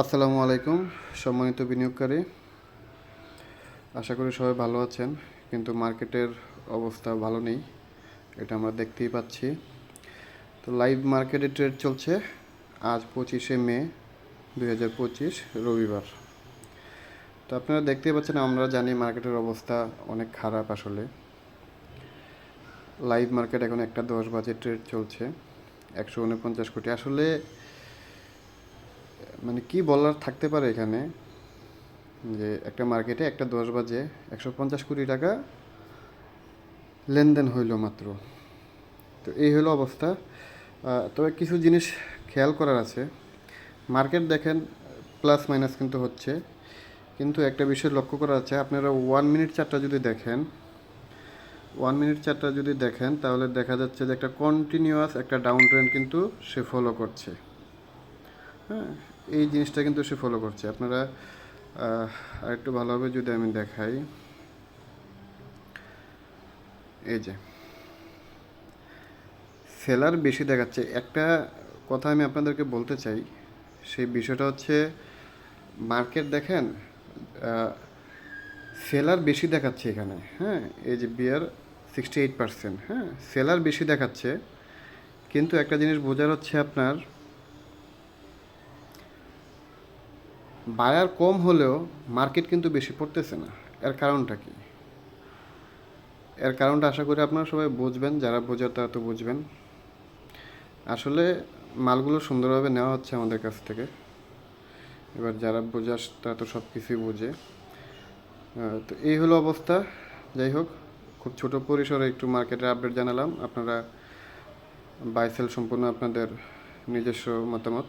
আসসালামু আলাইকুম, সম্মানিত বিনিয়োগকারী। আশা করি সবাই ভালো আছেন, কিন্তু মার্কেটের অবস্থা ভালো নেই, এটা আমরা দেখতেই পাচ্ছি। তো লাইভ মার্কেটে ট্রেড চলছে আজ পঁচিশে মে দুই হাজার পঁচিশ, রবিবার। তো আপনারা দেখতেই পাচ্ছেন, আমরা জানি মার্কেটের অবস্থা অনেক খারাপ আসলে। লাইভ মার্কেট এখন একটা দশ বাজে ট্রেড চলছে, একশো উনপঞ্চাশ কোটি। আসলে মানে কি বলার থাকতে পারে এখানে? যে একটা মার্কেটে একটা দশ বাজে একশো পঞ্চাশ কোটি টাকা লেনদেন হইল মাত্র। তো এই হলো অবস্থা। তবে কিছু জিনিস খেয়াল করার আছে। মার্কেট দেখেন, প্লাস মাইনাস কিন্তু হচ্ছে। কিন্তু একটা বিষয় লক্ষ্য করা আছে, আপনারা ওয়ান মিনিট চারটা যদি দেখেন ওয়ান মিনিট চারটা যদি দেখেন, তাহলে দেখা যাচ্ছে যে একটা কন্টিনিউয়াস একটা ডাউন ট্রেন্ড কিন্তু সে ফলো করছে। হ্যাঁ এই জিনিসটা কিন্তু সে ফলো করছে। আপনারা আরেকটু ভালোভাবে যদি আমি দেখাই। এই যে। সেলার বেশি দেখাচ্ছে। একটা কথা আমি আপনাদেরকে বলতে চাই, সেই বিষয়টা হচ্ছে, মার্কেট দেখেন সেলার বেশি দেখাচ্ছে এখানে হ্যাঁ? এই যে বিয়ার সিক্সটি এইট পার্সেন্ট হ্যাঁ? সেলার বেশি দেখাচ্ছে। কিন্তু একটা জিনিস বোঝার হচ্ছে আপনার বায়ার কম হলেও মার্কেট কিন্তু বেশি পড়তেছে না। এর কারণটা কি? এর কারণটা আশা করি আপনারা সবাই বুঝবেন, যারা বোঝার তারা তো বুঝবেন। আসলে মালগুলো সুন্দরভাবে নেওয়া হচ্ছে আমাদের কাছ থেকে। এবার যারা বোঝার তারা তো সব কিছুই বোঝে তো এই হলো অবস্থা। যাই হোক, খুব ছোট পরিসরে একটু মার্কেটের আপডেট জানালাম। আপনারা বাইসেল সম্পূর্ণ আপনাদের নিজস্ব মতামত।